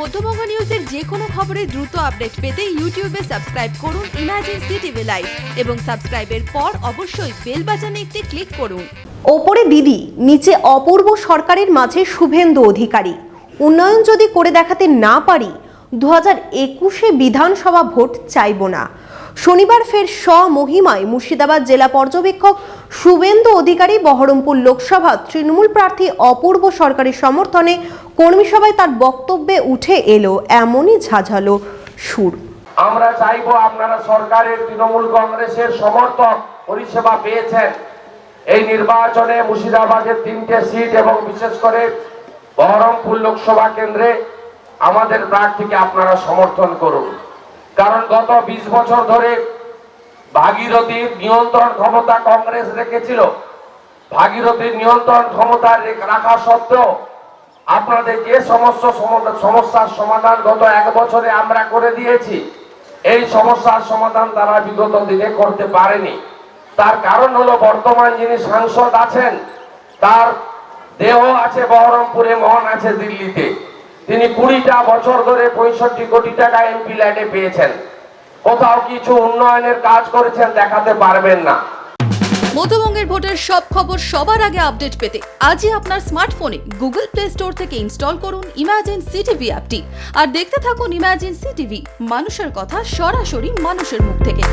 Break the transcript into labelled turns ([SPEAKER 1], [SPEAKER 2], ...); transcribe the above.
[SPEAKER 1] মধ্যবঙ্গ নিউজের যে কোনো খবরের দ্রুত আপডেট পেতে ইউটিউবে সাবস্ক্রাইব করুন ইমার্জেন্সি টিভি লাইভ এবং সাবস্ক্রাইবের পর অবশ্যই বেল বাটনে একটি ক্লিক করুন।
[SPEAKER 2] ওপরে দিদি, নিচে অপূর্ব সরকারের মাঝে শুভেন্দু অধিকারী। উন্নয়ন যদি করে দেখাতে না পারি দু হাজার একুশে বিধানসভা ভোট চাইব না। শনিবার ফের স্বমহিমায় মুর্শিদাবাদ জেলা পর্যবেক্ষক শুভেন্দু অধিকারী বহরমপুর লোকসভা তৃণমূল প্রার্থী অপূর্ব সরকারের সমর্থনে কর্মী সভায় তার বক্তব্যে উঠে এলো এমনই ঝাঝালো সুর।
[SPEAKER 3] আমরা চাইব আপনারা সরকারের তৃণমূল কংগ্রেসের সমর্থক পরিষেবা পেয়েছেন। এই নির্বাচনে মুর্শিদাবাদের তিনটে সিট এবং বিশেষ করে বহরমপুর লোকসভা কেন্দ্রে আমাদের প্রার্থীকে আপনারা সমর্থন করুন। কারণ গত বিশ বছর ধরে ভাগীরথীর নিয়ন্ত্রণ ক্ষমতা কংগ্রেস রেখেছিল। ভাগীরথীর নিয়ন্ত্রণ ক্ষমতা রাখা সত্ত্বেও আপনাদের যে সমস্ত সম- সমস্যার সমাধান গত এক বছরে আমরা করে দিয়েছি, এই সমস্যার সমাধান তারা বিগত দিনে করতে পারেনি। তার কারণ হলো বর্তমান যিনি সাংসদ আছেন, তার দেহ আছে বহরমপুরে, মন আছে দিল্লিতে। তিনি কুড়িটা বছর ধরে পঁয়ষট্টি কোটি টাকা এমপি ল্যান্ডে পেয়েছেন। কোথাও কিছু উন্নয়নের কাজ করেছেন দেখাতে পারবেন না।
[SPEAKER 1] মধ্যবঙ্গের ভোটের সব খবর সবার আগে আপডেট পেতে আজই আপনার স্মার্টফোনে গুগল প্লে স্টোর থেকে ইনস্টল করুন ইমার্জেন্সি টিভি অ্যাপটি। আর দেখতে থাকুন ইমার্জেন্সি টিভি মানুষের কথা সরাসরি মানুষের মুখ থেকে।